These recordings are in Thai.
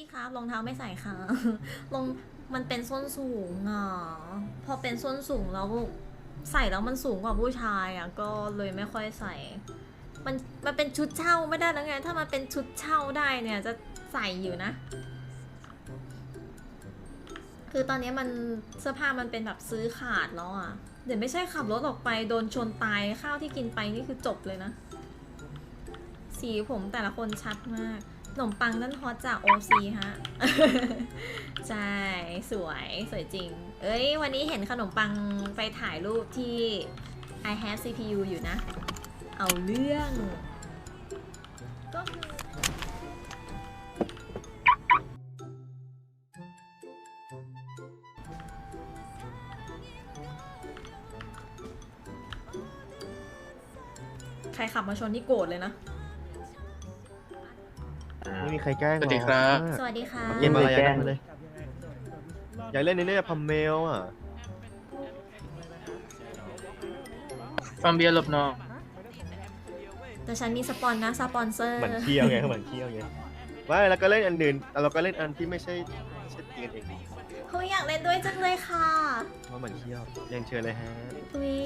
พี่ครับรองเท้าไม่ใส่ค่ะลงมันเป็นส้นสูงอะพอเป็นส้นสูงแล้วใส่แล้วมันสูงกว่าผู้ชายอะก็เลยไม่ค่อยใส่ มันมันเป็นชุดเช่าไม่ได้แล้วไง ถ้ามันเป็นชุดเช่าได้เนี่ยจะใส่อยู่นะ คือตอนนี้มันเสื้อผ้ามันเป็นแบบซื้อขาดแล้วอะ เดี๋ยวไม่ใช่ขับรถออกไปโดนชนตายข้าวที่กินไปนี่คือจบเลยนะ สีผมแต่ละคนชัดมาก นมปังนั่นฮอตจากโอซีฮะ ใช่ สวยสวยจริง เอ้ย วันนี้เห็นขนมปังไปถ่ายรูปที่ I have CPU อยู่นะ เอาเรื่อง ก็คือใครขับมาชนนี่โกรธเลยนะ ไม่มีใครแกล้งสวัสดีครับหรอกสวัสดีค่ะเกมอะไรแกล้กันงมาเลย อยากเล่นในเรื่องพัมเมลอะ ฟังเบียร์หลบนอกแต่ฉันมีสปอนนะสปอนเซอร์ เหมือนเที่ยวไงเหมือนเที่ยวไงไม่แล้วก็เล่นอันอื่นเราก็เล่นอันที่ไม่ใช่ไม่ใช่ตีกันเองเขาอยากเล่นด้วยจังเลยค่ะว่าเหมือนเที่ยวเรียนเชิญเลยฮะอุ้ย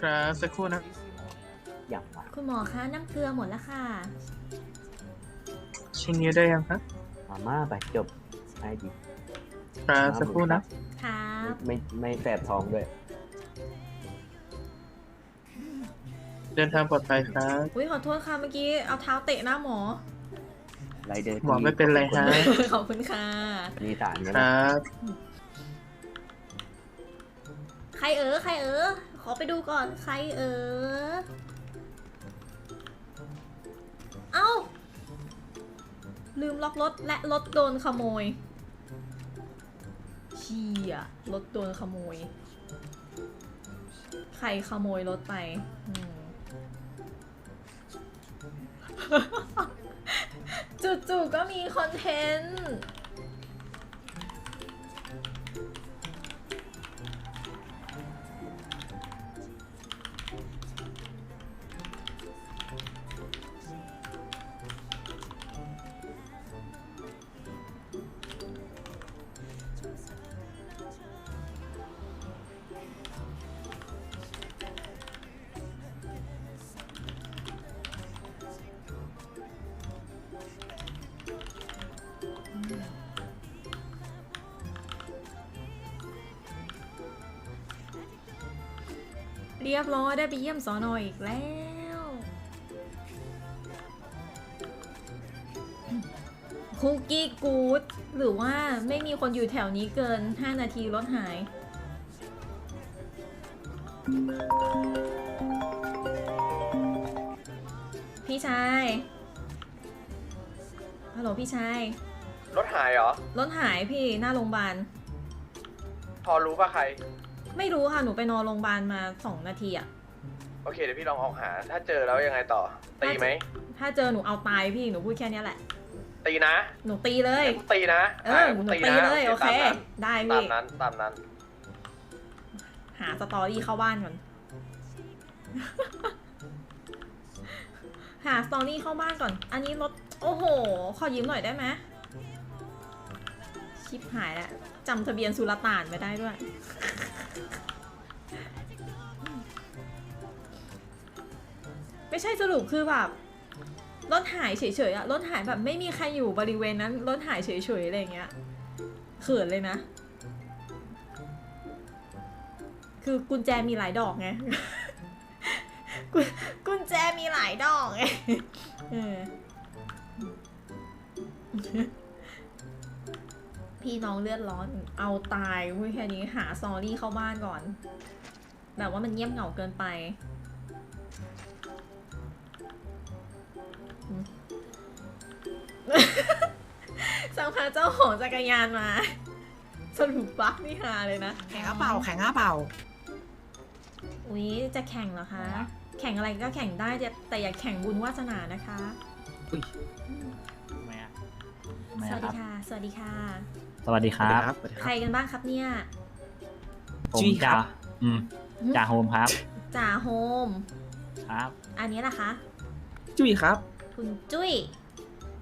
ครับสักครู่นะอย่างวะคุณหมอคะน้ำเกลือหมดแล้วค่ะ ชิ้นนี้ได้ยังครับมาม่าไปจบให้ดีครับสักครู่นะครับไม่ไม่แสบท้องด้วย เดินทางปลอดภัยครับอุ้ยขอโทษค่ะเมื่อกี้เอาเท้าเตะหน้าหมอไรเดอร์หมอไม่เป็นไรฮะขอบคุณค่ะมีสารกันคนะรับ ใครเออใครเออข อไปดูก่อนใครเออ เอ้า ลืมล็อกรถและรถโดนขโมยเชี่ยรถโดนขโมย ใครขโมยรถไปจู่ๆก็มีคอนเทนต์ เรียบร้อยได้ไปเยี่ยมสอนออีกแล้ว คุกกี้กูดหรือว่าไม่มีคนอยู่แถวนี้เกิน 5 นาทีรถหายพี่ชาย ฮัลโหลพี่ชาย รถหายเหรอ รถหายพี่หน้าโรงพยาบาล พอรู้ป่ะใคร ไม่รู้ค่ะ หนูไปนอนโรงพยาบาลมา2นาทีอะโอเคเดี๋ยวพี่ลองออกหา ถ้าเจอแล้วยังไงต่อ ตีไหม ถ้าเจอหนูเอาตายพี่ หนูพูดแค่เนี้ยแหละ ตีนะ หนูตีเลยกูตีนะเออ หนูตีเลย โอเค ได้ตามพี่ นั้นตามนั้น หาสตอรี่เข้าบ้านก่อน หาสตอรี่เข้าบ้านก่อน อันนี้รถ โอ้โห ขอยืมหน่อยได้ไหมชิปหายแล้วจำทะเบียนสุลต่านไม่ได้ด้วย ไม่ใช่สรุปคือแบบรถหายเฉยๆอะรถหายแบบไม่มีใครอยู่บริเวณนั้นรถหายเฉยๆอะไรเงี้ยเขินเลยนะ คือกุญแจมีหลายดอกไงกุกุญแจมีหลายดอกไงเออ พี่น้องเลือดร้อนเอาตายเว้ยแค่นี้หาซอรี่เข้าบ้านก่อน แบบว่ามันเงียบเหงาเกินไปอืมสัมภาษณ์เจ้าของจักรยานมา สรุปบักนี่ฮาเลยนะ แข่งอ้าเปล่า แข่งอ้าเปล่า อุ๊ย จะแข่งเหรอคะ แข่งอะไรก็แข่งได้แต่แต่อย่าแข่งบุญวาสนานะคะไม่อะสวัสดีค่ะ สวัสดีค่ะ สวัสดีครับ สวัสดีคใครรับ กันบ้างครับเนี่ย ผมจุ้ยครัจ่าบอืม จ่าโฮมครับ จ่าโฮม ครับ อันนี้ล่ะคะ จุ้ยครับคุณจุ้ย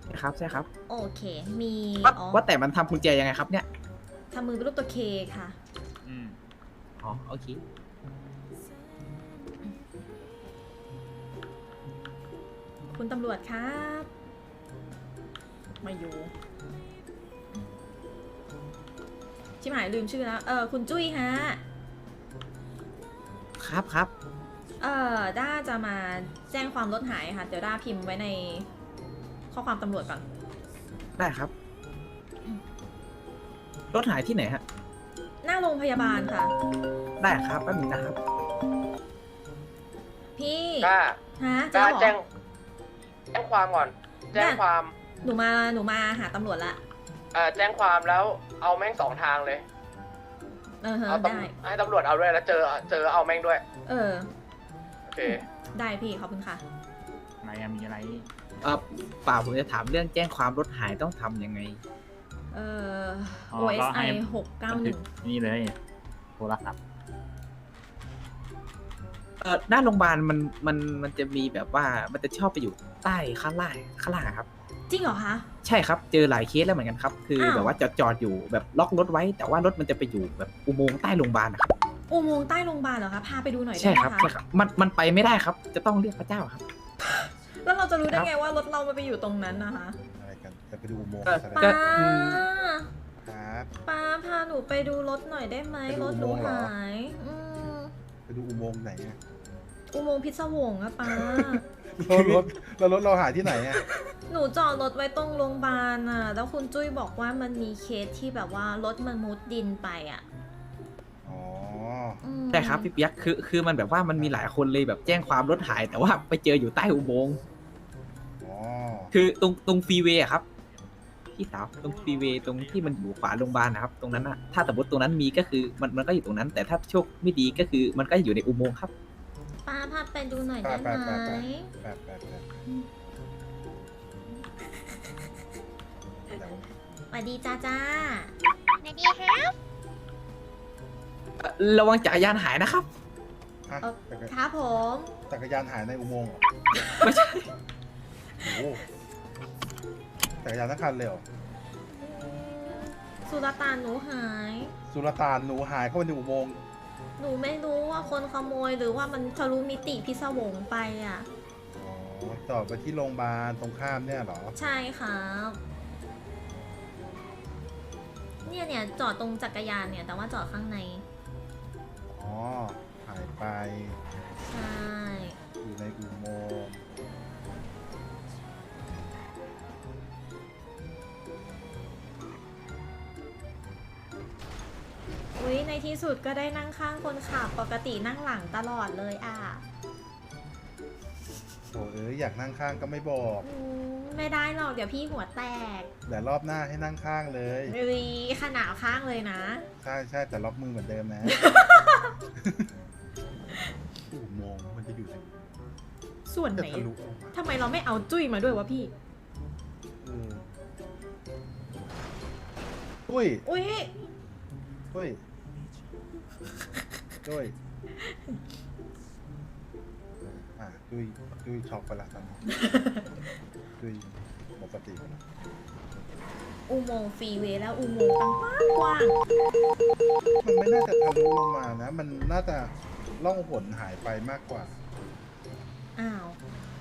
ใช่ครับใช่ครับโอเค มีว่าอ๋อว่าแต่มันทำกุญแจยังไงครับเนี่ย ทำมือเป็นรูปตัวเคค่ะ อืมอ๋อ โอเค คุณตำรวจครับ ไมาอยู่ ชิมหายลืมชื่อแล้ว เออคุณจุ้ยฮะ ครับครับเออด้าจะมาแจ้งความรถหายค่ะ เดี๋ยวด้าพิมพ์ไว้ในข้อความตำรวจก่อน ได้ครับ รถหายที่ไหนฮะ หน้าโรงพยาบาลค่ะ ได้ครับแป๊บนึงนะครับ พี่กล้าฮะกจะล้าเหรอแจ้งแจ้งความก่อน แจ้งความหนูมาหนูมาหาตำรวจละ เอ่อแจ้งความแล้ว เอาแม่งสองทางเลยเออฮะเอาตได้ำให้ตำรวจเอาด้วยแล้วเจอเจอเอาแม่งด้วยเออ โอเคได้พี่ขอบคุณค่ะ อะไรอะมีอะไรเออเปล่าผมจะถามเรื่องแจ้งความรถหายต้องทำยังไง เอออ๋อก็ให้ OSI หกเก้าหนึ่งนี่เลย โทรศัพท์เออหน้าโรงพยาบาลมันมันมันจะมีแบบว่ามันจะชอบไปอยู่ใต้ข้างล่างข้างล่างอะครับ จริงเหรอคะ ใช่ครับ เจอหลายเคสแล้วเหมือนกันครับ คือาวแบบว่าจอดจอดอยู่แบบล็อกรถไว้ แต่ว่ารถมันจะไปอยู่แบบอุโมงค์ใต้โรงพยาบาลนะครับอุโมงค์ใต้โรงพยาบาลเหรอคะ พาไปดูหน่อยได้ใช่ไหมครับคะ ใช่ครับ มันมันไปไม่ได้ครับ จะต้องเรียกพระเจ้าครับ แล้วเราจะรู้ได้ครับไงว่ารถเรามันไปอยู่ตรงนั้นนะคะอะไรกันจะไปดูอุโมงค์เออซะป้าแล้วอืครับ ป้าพาหนูไปดูรถหน่อยได้ไหมไปดูรถหนูอุโมงค์เหรอ หายอืมไปดูอุโมงค์ไหนอะอุโมงค์พิศวงอะป้า แล้วรถแล้วรถเราหายที่ไหนอะหนูจอดรถไว้ตรงโรงพยาบาลอะแล้วคุณจุ้ยบอกว่ามันมีเคสที่แบบว่ารถมันมุดดินไปอะอ๋ออืมใช่ครับพี่เปียกคือคือมันแบบว่ามันมีหลายคนเลยแบบแจ้งความรถหาย แต่ว่าไปเจออยู่ใต้อุโมงค์อ๋อคือตรงตรงฟรีเวย์อะครับพี่สาวตรงฟรีเวย์ตรงที่มันอยู่ขวาโรงพยาบาลนะครับ ตรงนั้นอะถ้าสมมติตรงนั้นมีก็คือมันมันก็อยู่ตรงนั้น แต่ถ้าโชคไม่ดีก็คือมันก็อยู่ในอุโมงค์ครับ ป้าพาไปดูหน่อยได้ไหมแปดแปดแปดเดี๋ยวสวัสดีจ้าจ้าเอ่อระวังจักรยานหายนะครับอะเออจักรครับผม จักรยานหายในอุโมงค์เหรอไม่ใช่ โอ้โหจักรยานทั้งคันเลยเหรอสุลต่านหนูหาย สุลต่านหนูหายเข้าไปในอุโมงค์ หนูไม่รู้ว่าคนขโมยหรือว่ามันทะลุมิติพิศวงไปอะ อ๋อจอดไปที่โรงพยาบาลตรงข้ามเนี่ยเหรอ ใช่ครับ เนี่ยเนี่ยจอดตรงจักรยานเนี่ย แต่ว่าจอดข้างใน อ๋อหายไปใช่ อยู่ในอุโมง อุ้ยในที่สุดก็ได้นั่งข้างคนขับปกตินั่งหลังตลอดเลยอะโอ้เอ้ยอยากนั่งข้างก็ไม่บอก อืมไม่ได้หรอกเดี๋ยวพี่หัวแตกเดี๋ยวรอบหน้าให้นั่งข้างเลยเอ้ยขนาดข้างเลยนะ ใช่ใช่แต่ล็อกมือเหมือนเดิมนะ อุโมงค์มันจะอยู่ในส่วนจะไหนทะลุออกมาทำไมเราไม่เอาจุ้ยมาด้วยวะพี่ เอออุ้ยอุ้ยอุ้ย ด้วยอะดุยดุยช็อกไปละตอนนี้ดุยหมดสติไปละอุโมงค์ฟรีเวย์แล้วอุโมงค์ตั้งกว้างมันไม่น่าจะทะลุลงมานะ มันน่าจะล่องหนหายไปมากกว่าๆอ้าว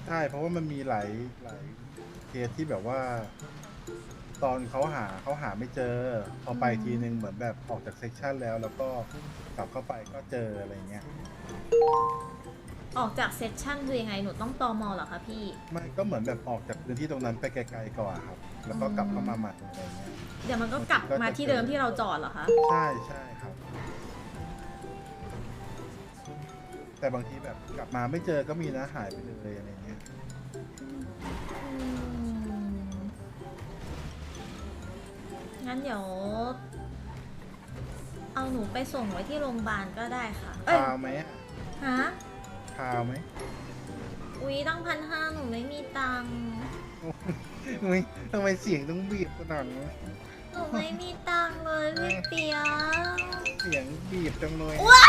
ใช่ เพราะว่ามันมีหลายหลายเคสที่แบบว่า ตอนเขาหาเขาหาไม่เจอพอไปทีนึงเหมือนแบบออกจากเซกชันแล้วแล้วก็กลับเข้าไปก็เจออะไรเงี้ยออกจากเซสชั่นคือยังไงหนูต้องตอมอเหรอคะพี่ ไม่ก็เหมือนแบบออกจากพื้นที่ตรงนั้นไปไกลๆก่อนครับ แล้วก็กลับเข้ามาใหม่อะไรเงี้ยเดี๋ยวมันก็กลับมาที่เดิมที่เราจอดเหรอคะ ใช่ใช่ครับ แต่บางทีแบบกลับมาไม่เจอก็มีนะหายไปเลยอะไรเงี้ย งั้นเดี๋ยว เอาหนูไปส่งไว้ที่โรงพยาบาลก็ได้ค่ะ เอ้ยพาวไหมอะฮะพาวไหมอุ๊ยตั้งพันห้าหนูไม่มีตังค์ทำไมทำไมเสียงต้องบีบขนาดนั้นหนูไม่มีตังค์เลยพี่เปียกเสียงบีบจังเลย ว้า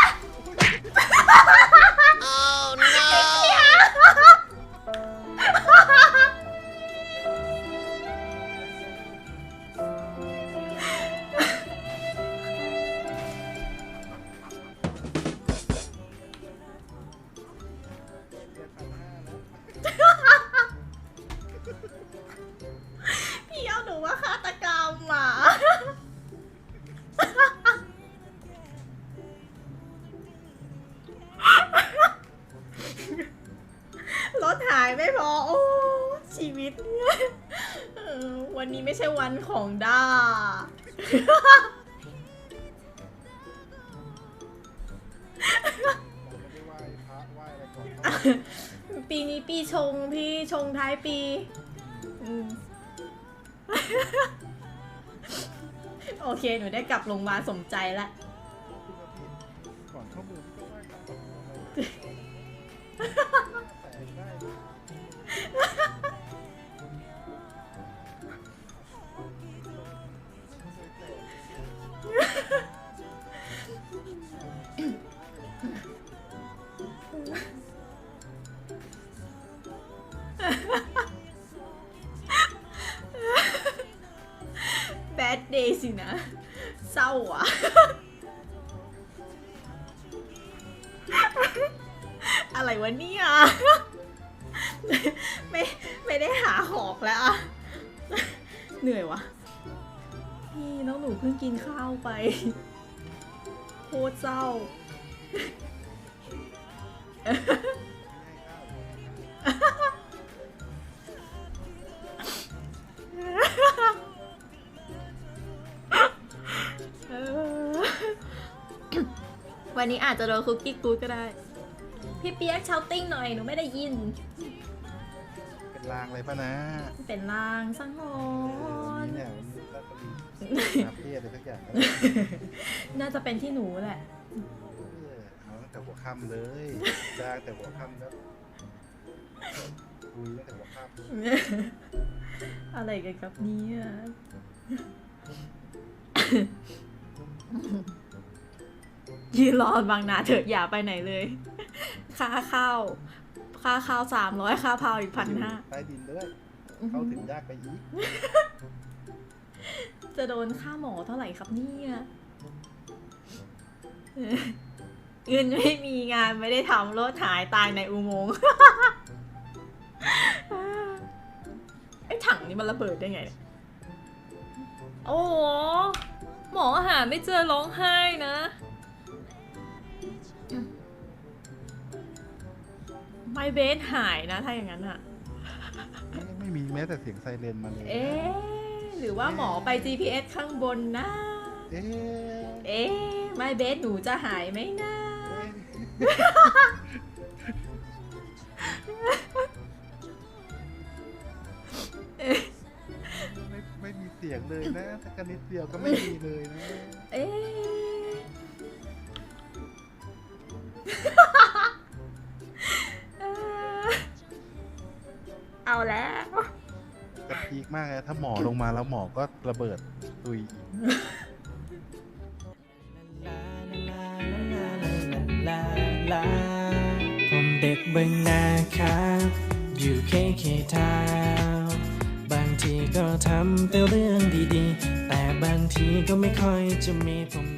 ายไม่พอ โอ้ชีวิตเนี่ยวันนี้ไม่ใช่วันของด้าปีนี้ปีชงพี่ชงท้ายปีโอเค หนูได้กลับลงมาลสมใจละ ดเดย์สินะ เศร้าอะ อะไรวะเนี่ยไม่ไม่ได้หาหอกแล้วอะเหนื่อยวะพี่น้องหนูเพิ่งกินข้าวไปโคตรเศร้า วันนี้อาจจะโดนคุกกี้กูดก็ได้ พี่เปียกเชาติ้งหน่อย หนูไม่ได้ยิน เป็นลางอะไรปะนะเป็นลางสังหรนี่ณ์เนี่ยมันก็มีนาเปียอะไรสักอย่างก็ได้น่าจะเป็นที่หนูแหละ เออเอาตั้งแต่หัวค่ำเลยจ้างแต่หัวค่ำแล้วคุยตั้งแต่หัวค่ำอะไรกันครับเนี่ย ยืนรอบางนาเถอะอย่าไปไหนเลย ค่าข้าวค่าข้าวสามร้อยค่าพาวอีกพันห้าใต้ดินด้วย เข้าถึงยากไปอีก จะโดนค่าหมอเท่าไหร่ครับเนี่ยเงินไม่มีงานไม่ได้ทำรถหายตายในอุโมงค์ไอ้ถังนี่มันระเบิดได้ไงเนี่ยโอ้โหหมอหาไม่เจอร้องไห้นะ ไม่เบสหายนะถ้าอย่างนั้นอะไม่ไม่มีแม้แต่เสียงไซเรนมาเลยนะเอ๊ะหรือว่าหมอไป GPS ข้างบนนะ เอ๊ะเอ๊ะไม่เบสหนูจะหายไหมนะไม่ไม่มีเสียงเลยนะสักกะนิดเดียวก็ไม่มีเลยนะ เอ๊ะ เอาแล้วจะพีคมากเลยถ้าหมอลงมาแล้วหมอก็ระเบิดตุยอีก ผมเด็กเบึงนาครับ อยู่เคเคทาวน์บางทีก็ทำแต่เรื่องดีๆ แต่บางทีก็ไม่ค่อยจะมีผม